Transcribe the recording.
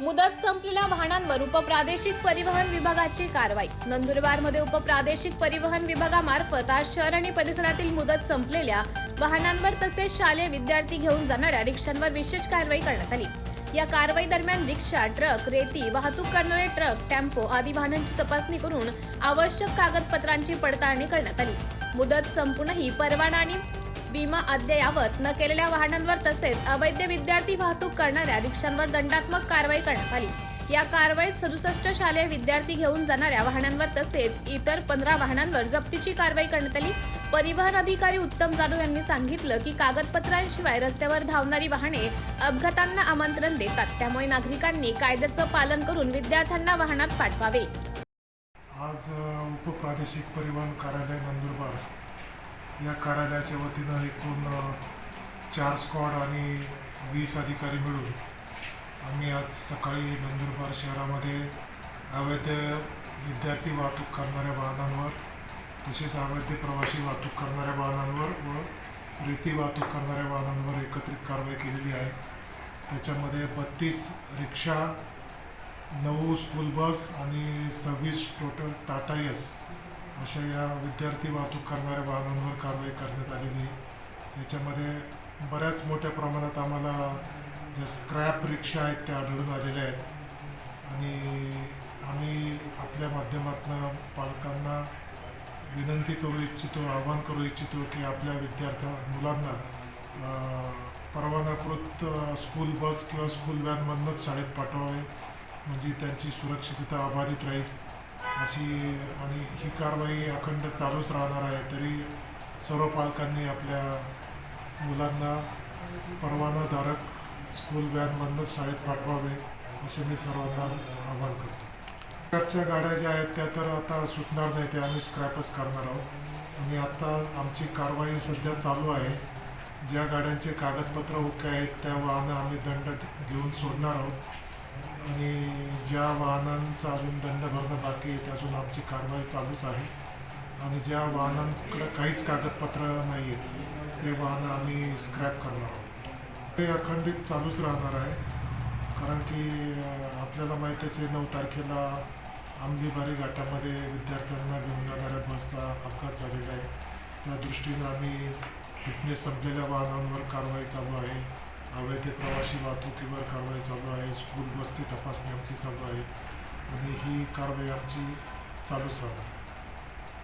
मुदत संपलेल्या वाहनांवर उपप्रादेशिक परिवहन विभागाची कारवाई. नंदुरबारमध्ये उपप्रादेशिक परिवहन विभागामार्फत आज शहर आणि परिसरातील मुदत संपलेल्या वाहनांवर तसेच शालेय विद्यार्थी घेऊन जाणाऱ्या रिक्षांवर विशेष कारवाई करण्यात आली. या कारवाई दरम्यान रिक्षा ट्रक रेती वाहतूक करणारे ट्रक टेम्पो आदी वाहनांची तपासणी करून आवश्यक कागदपत्रांची पडताळणी करण्यात आली. मुदत संपूनही परवाना आणि विमा अद्ययावत न केलेल्या वाहनांवर तसेच अवैध विद्यार्थी वाहतूक करणाऱ्या रिक्षांवर दंडात्मक कारवाई करण्यात आली. या कारवाईत सदुसष्ट शालेय विद्यार्थी घेऊन जाणाऱ्या वाहनांवर तसेच इतर पंधरा वाहनांवर जप्तीची कारवाई करण्यात आली. परिवहन अधिकारी उत्तम जाधव यांनी सांगितलं की कागदपत्रांशिवाय रस्त्यावर धावणारी वाहने अपघातांना आमंत्रण देतात. त्यामुळे नागरिकांनी कायद्याचं पालन करून विद्यार्थ्यांना वाहनात पाठवावे. आज उपप्रादेशिक परिवहन कार्यालय नंदुरबार या कार्यालयाच्या वतीनं एकूण चार स्क्वॉड आणि वीस अधिकारी मिळून आम्ही आज सकाळी नंदुरबार शहरामध्ये अवैध विद्यार्थी वाहतूक करणाऱ्या वाहनांवर तसेच अवैध प्रवासी वाहतूक करणाऱ्या वाहनांवर व रेती वाहतूक करणाऱ्या वाहनांवर एकत्रित कारवाई केलेली आहे. त्याच्यामध्ये बत्तीस रिक्षा नऊ स्कूल बस आणि सव्वीस टोटल टाटा यस अशा या विद्यार्थी वाहतूक करणाऱ्या वाहनांवर कारवाई करण्यात आलेली आहे. याच्यामध्ये बऱ्याच मोठ्या प्रमाणात आम्हाला ज्या स्क्रॅप रिक्षा आहेत त्या आढळून आलेल्या आहेत. आणि आम्ही आपल्या माध्यमातून पालकांना विनंती करू इच्छितो आवाहन करू इच्छितो की आपल्या विद्यार्थ्या मुलांना परवानाकृत स्कूल बस किंवा स्कूल व्हॅनमधनंच शाळेत पाठवावे. म्हणजे त्यांची सुरक्षितता अबाधित राहील. अशी आणि ही कारवाई अखंड चालूच राहणार आहे. तरी सर्व पालकांनी आपल्या मुलांना परवानाधारक स्कूल व्हॅनमधनंच शाळेत पाठवावे असे मी सर्वांना आवाहन करतो. स्क्रॅपच्या गाड्या ज्या आहेत त्या तर आता सुटणार नाही त्या आम्ही स्क्रॅपच करणार आहोत. आणि आता आमची कारवाई सध्या चालू आहे. ज्या गाड्यांचे कागदपत्र ओके आहेत त्या वाहनं आम्ही दंड घेऊन सोडणार आहोत. आणि ज्या वाहनांचा अजून दंड भरणं बाकी आहे अजून आमची कारवाई चालूच आहे. आणि ज्या वाहनांकडे काहीच कागदपत्र नाही आहेत ते वाहनं आम्ही स्क्रॅप करणार आहोत. ते अखंडित चालूच राहणार आहे. कारण की आपल्याला माहीतच आहे नऊ तारखेला आंबेबारी घाटामध्ये विद्यार्थ्यांना घेऊन जाणाऱ्या बसचा अपघात झालेला आहे. त्या दृष्टीनं आम्ही फिटनेस संपलेल्या वाहनांवर कारवाई चालू आहे. अवैध प्रवासी वाहतुकीवर कारवाई चालू आहे स्कूल बसची तपासणी आमची चालू आहे आणि ही कारवाई आमची चालूच राहणार